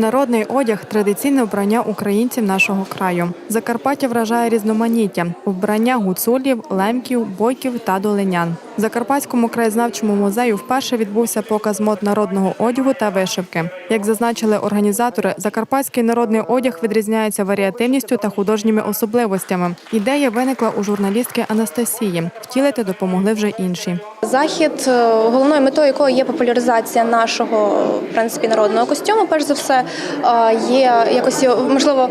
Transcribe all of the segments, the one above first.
Народний одяг традиційне вбрання українців нашого краю. Закарпаття вражає різноманіття вбрання гуцулів, лемків, бойків та долинян. Закарпатському краєзнавчому музею вперше відбувся показ мод народного одягу та вишивки. Як зазначили організатори, закарпатський народний одяг відрізняється варіативністю та художніми особливостями. Ідея виникла у журналістки Анастасії. Втілити допомогли вже інші. Захід, е, головною метою якого є популяризація нашого в принципі народного костюму. Перш за все, е, є якось можливо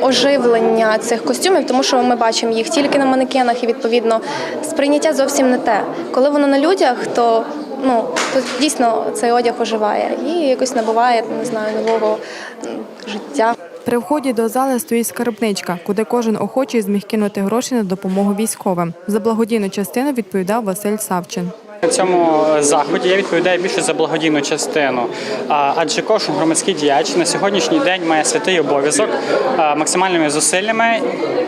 оживлення цих костюмів, тому що ми бачимо їх тільки на манекенах, і відповідно сприйняття зовсім не те. Коли воно на людях, то ну то дійсно цей одяг оживає і якось набуває не знаю нового життя. При вході до зали стоїть скарбничка, куди кожен охочий зміг кинути гроші на допомогу військовим. За благодійну частину відповідав Василь Савчин. На цьому заході я відповідаю більше за благодійну частину, адже кожен громадський діяч на сьогоднішній день має святий обов'язок максимальними зусиллями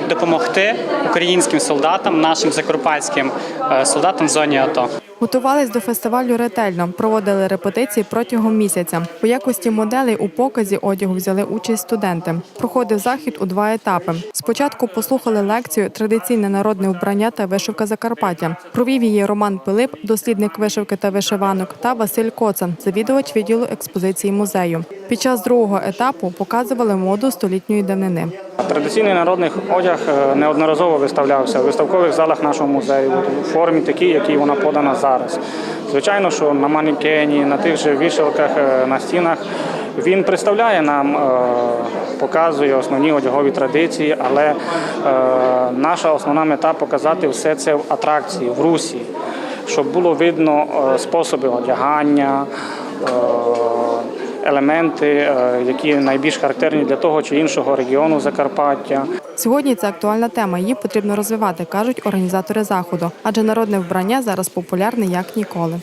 допомогти українським солдатам, нашим закарпатським е, солдатам в зоні АТО. Готувались до фестивалю ретельно, проводили репетиції протягом місяця. У якості моделей у показі одягу взяли участь студенти. Проходив захід у два етапи. Спочатку послухали лекцію Традиційне народне вбрання та вишивка Закарпаття. Провів її Роман Пилип, дослідник вишивки та вишиванок, та Василь Коцан, завідувач відділу експозиції музею. Під час другого етапу показували моду столітньої давнини. Традиційний народний одяг е, неодноразово виставлявся в виставкових залах нашого музею у формі такій, якій вона подана зараз. Звичайно, що на манекені, на тих же вішалках, е, на стінах він представляє нам, е, показує основні одягові традиції, але наша основна мета показати все це в атракції, в русі, щоб було видно способи одягання. Елементи, е, які найбільш характерні для того чи іншого регіону Закарпаття. Сьогодні це актуальна тема. Її потрібно розвивати, кажуть організатори заходу, адже народне вбрання зараз популярне як ніколи.